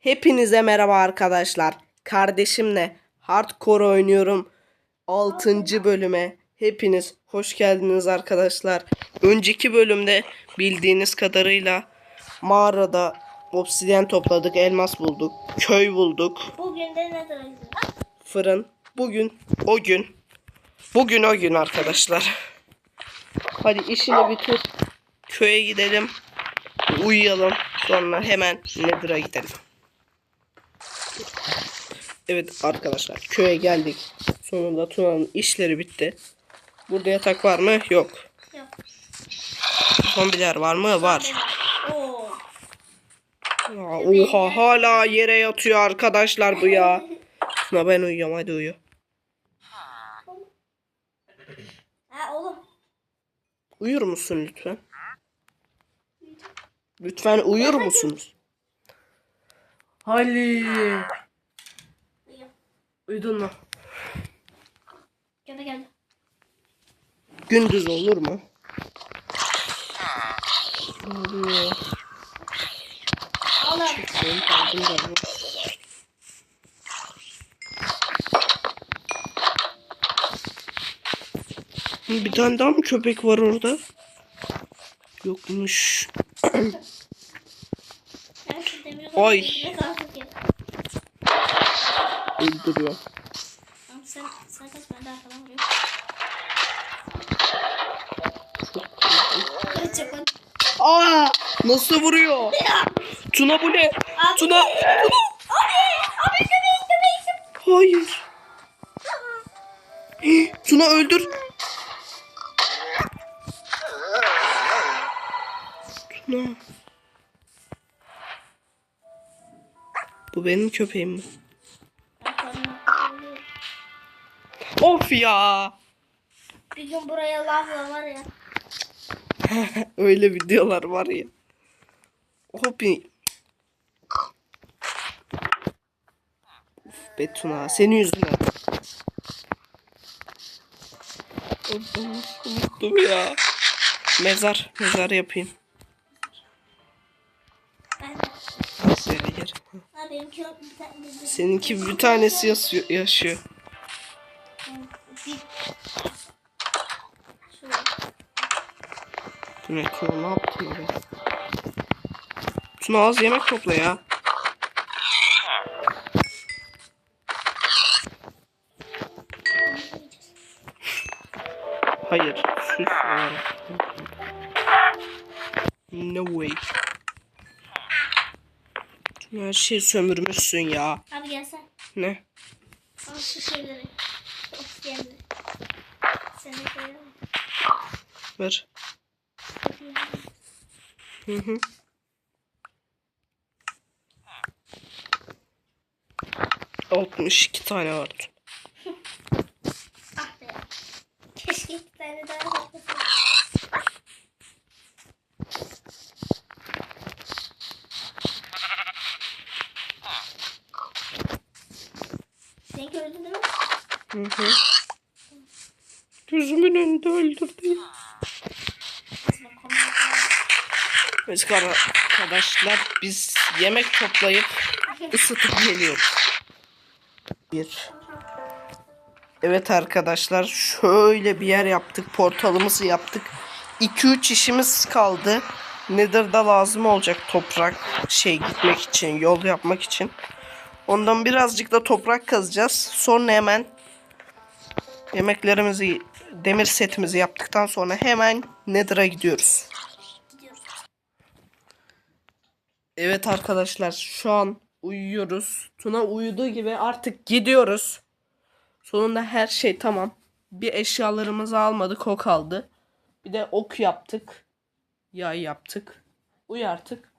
Hepinize merhaba arkadaşlar. Kardeşimle hardcore oynuyorum. 6. bölüme hepiniz hoş geldiniz arkadaşlar. Önceki bölümde bildiğiniz kadarıyla mağarada obsidyen topladık, elmas bulduk, köy bulduk, Bugün de ne durumda? fırın. Bugün o gün. Bugün o gün arkadaşlar. Hadi işini bitir. Köye gidelim. Uyuyalım. Sonra hemen Nether'a gidelim. Evet arkadaşlar köye geldik. Sonunda Tuna'nın işleri bitti. Burada yatak var mı? Yok. Yok. Zombiler var mı? Var. Oo. Aa, Oha hala yere yatıyor arkadaşlar bu ya. Tuna ben uyuyorum hadi uyu. Ha oğlum. Uyur musun lütfen? Lütfen uyur musunuz? Ali. Uyuyor. Uyudun mu? Geldi geldi. Gündüz olur mu? Ne oluyor? Oğlum. Benim. Bir tane daha mı köpek var orada? Yokmuş. Oy. Öldürüyor. Sen ben vuruyorum. Bak. Aa! Nasıl vuruyor? Tuna bu ne? Abi. Tuna. Abi. Abi köpeğim köpeğim. Hayır. Tuna öldür. Bu benim köpeğim mi? Of ya. Bir gün buraya lavla var ya. Öyle videolar var ya. Hopi. Of be Tuna senin yüzünden. Unuttum ya. Mezar, mezar yapayım. Ha benimki yok. Bir tane bir- bir- Seninki bir tanesi yaşıyor. yaşıyor. Bu ne Tuna ne yaptın oraya? Tuna az yemek topla ya. Hayır. Olarak. No way. Her şeyi sömürmüşsün ya. Abi gel sen. Ne? Al şu şeyleri. Of geldi. Sen de koyalım. Ver. Hı hı. Altmış iki tane vardı. Ah be. Keşke iki tane daha yapmasaydım. Seninki öldü değil mi? Hı. Gözümün önünde öldürdü. Biz arkadaşlar biz yemek toplayıp ısıtıp geliyoruz. Bir. Evet arkadaşlar şöyle bir yer yaptık. Portalımızı yaptık. 2-3 işimiz kaldı. Nether'da lazım olacak toprak şey gitmek için, yol yapmak için. Ondan birazcık da toprak kazacağız. Sonra hemen yemeklerimizi, demir setimizi yaptıktan sonra hemen Nether'a gidiyoruz. Evet arkadaşlar şu an uyuyoruz. Tuna uyuduğu gibi artık gidiyoruz. Sonunda her şey tamam. Bir eşyalarımızı almadık o kaldı. Bir de ok yaptık. Yay yaptık. Uyu artık.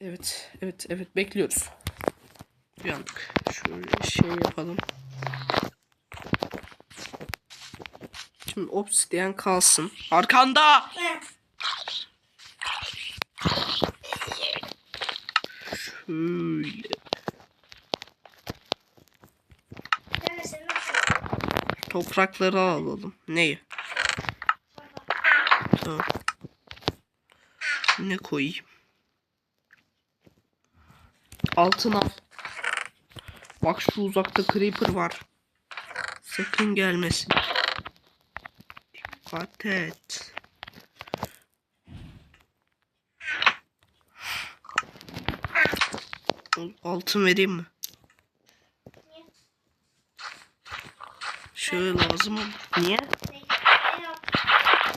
Evet, evet, evet bekliyoruz. Uyandık. Şöyle şey yapalım. Şimdi obsidiyen kalsın. Arkanda! Şöyle. Toprakları alalım. Neyi? Tamam. Ne koyayım? Altın al. Bak şu uzakta creeper var. Sakın gelmesin. Dikkat et. Altın vereyim mi? Niye? Şöyle lazım mı? Niye?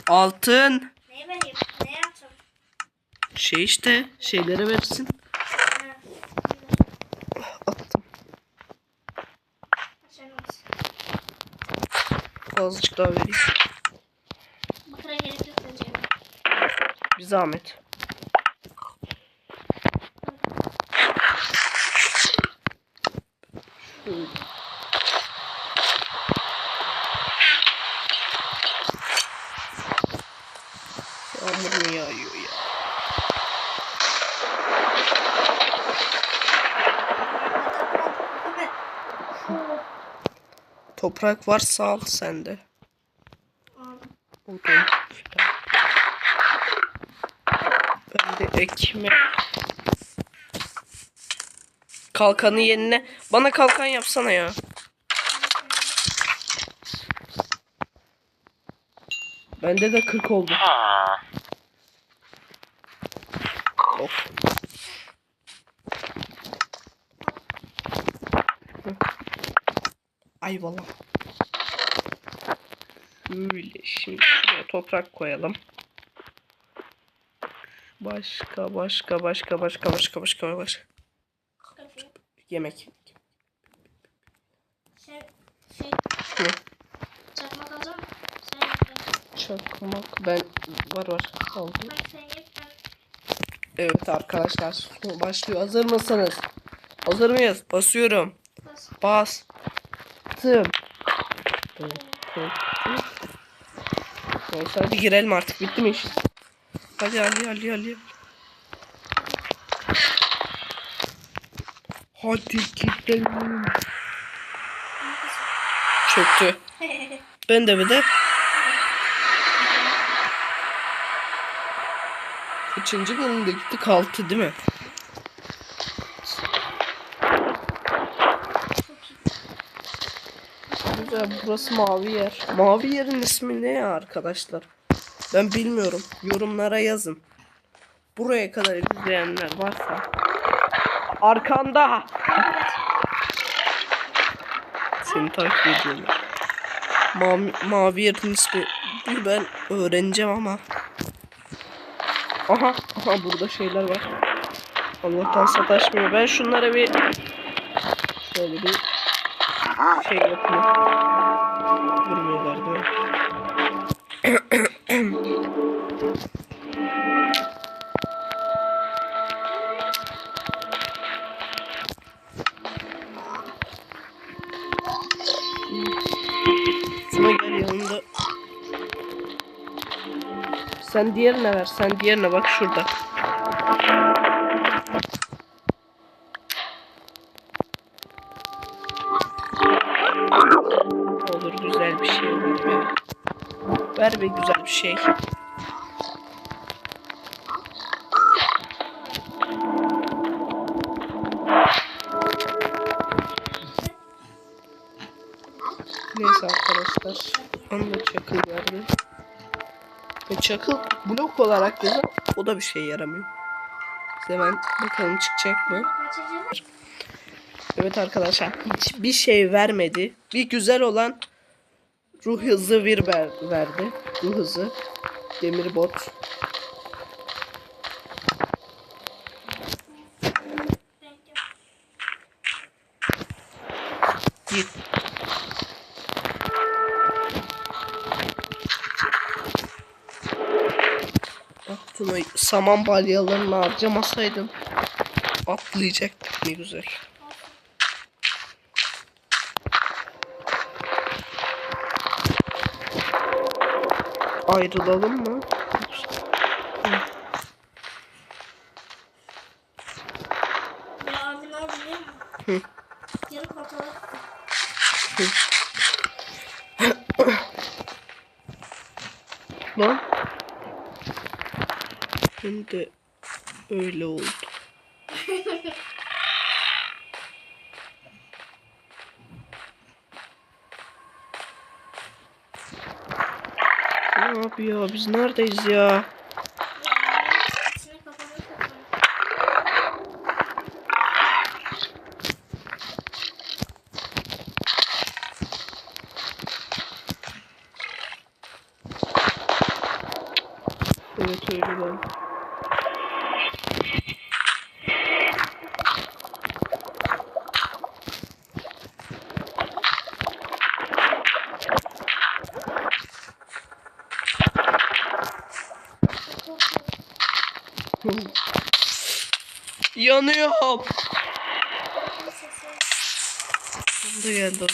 Altın. Ne vereyim? Ne yaptım? Şey işte şeylere versin. Attım. Azıcık daha vereyim. Bakıra gerek yok bence. Bir zahmet. Yağmur mu yağıyor ya? Toprak varsa al sende. Aldım. Buldum. Ben de ekmek. Kalkanı yerine. Bana kalkan yapsana ya. Bende de 40 oldu. Of. Ay valla. Böyle şimdi toprak koyalım. Başka başka başka başka başka başka başka Kapıyı. yemek. Şey Ne? çakmak alacağım. Sen. Çakmak ben var var aldım. Evet arkadaşlar başlıyor. Hazır mısınız? Hazır mıyız? Basıyorum. Bas. Bastım. Neyse hadi girelim artık. Bitti mi iş? Hadi hadi hadi hadi. Hadi gidelim. Çöktü. Ben de bir de. Üçüncü bölümde gitti kalktı değil mi? Güzel burası mavi yer. Mavi yerin ismi ne ya arkadaşlar? Ben bilmiyorum. Yorumlara yazın. Buraya kadar izleyenler varsa. Arkanda. Seni takip ediyorum. Mavi, mavi yerin ismi ben öğreneceğim ama. Aha, aha burada şeyler var. Allah'tan sataşmıyor. Ben şunlara bir şöyle bir şey yapayım. Durmuyorlar değil mi? Sen diğerine ver. Sen diğerine bak şurada. Olur güzel bir şey olur be. Ver be güzel bir şey. Neyse arkadaşlar. Onu da çakıl verdi. Ve çakıl blok olarak güzel. O da bir şey yaramıyor. Biz hemen bakalım çıkacak mı? Evet arkadaşlar hiçbir şey vermedi. Bir güzel olan ruh hızı bir ver, verdi. Ruh hızı. Demir bot. Git. Tuna saman balyalarını harcamasaydım atlayacaktık ne güzel. Ayrılalım mı? Hı. Kapalı. Lan. Hem de öyle oldu. Abi ya biz neredeyiz ya? Yanıyorum. Tam da geldi.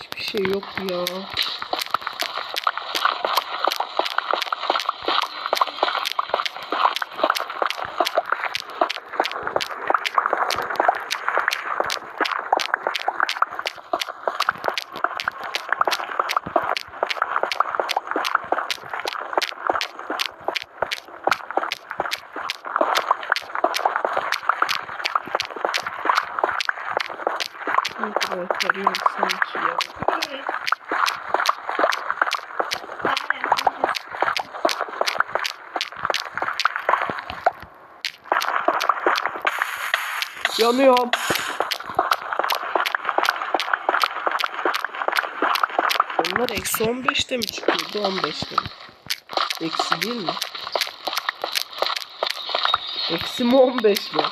Hiçbir şey yok ya. Karıyor sanki ya. Yanıyorum. Onlar eksi 15'te mi çıkıyordu 15'te mi? Eksi değil mi? Eksi mi 15 mi?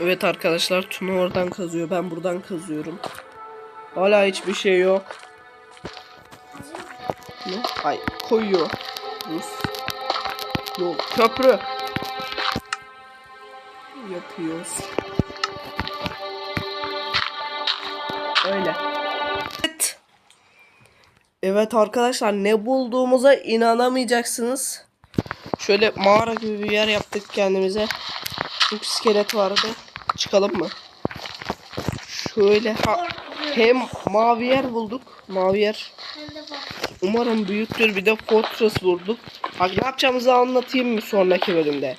Evet arkadaşlar Tuna oradan kazıyor. Ben buradan kazıyorum. Hala hiçbir şey yok. Ne? Ay koyuyor. Rus. Yok köprü. Yapıyoruz. Öyle. Evet. Evet arkadaşlar ne bulduğumuza inanamayacaksınız. Şöyle mağara gibi bir yer yaptık kendimize. Çünkü iskelet vardı. Çıkalım mı? Şöyle ha hem mavi yer bulduk. Mavi yer. Umarım büyüktür. Bir de fortress bulduk. Bak ne yapacağımızı anlatayım mı sonraki bölümde.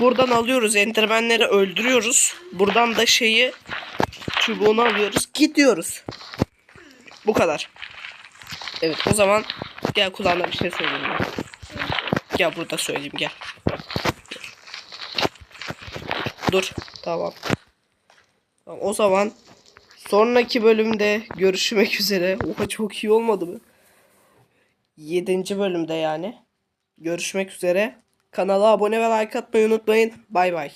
Buradan alıyoruz. Endermenleri öldürüyoruz. Buradan da şeyi çubuğunu alıyoruz. Gidiyoruz. Bu kadar. Evet o zaman gel kulağına bir şey söyleyeyim. ben. Gel burada söyleyeyim gel. Dur. Tamam. Tamam, O zaman sonraki bölümde görüşmek üzere. Oha çok iyi olmadı mı? 7. bölümde yani. Görüşmek üzere. Kanala abone ve like atmayı unutmayın. Bay bay.